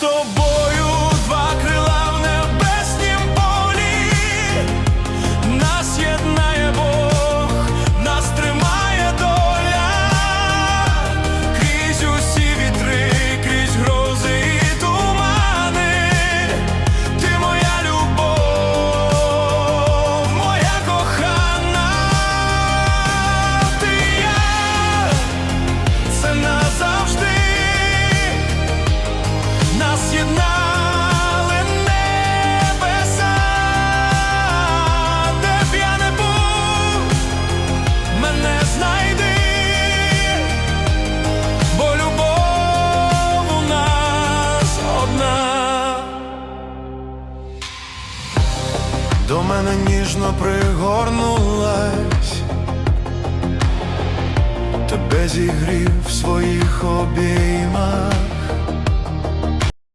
тобою До мене ніжно пригорнулась, тебе зігрів обіймах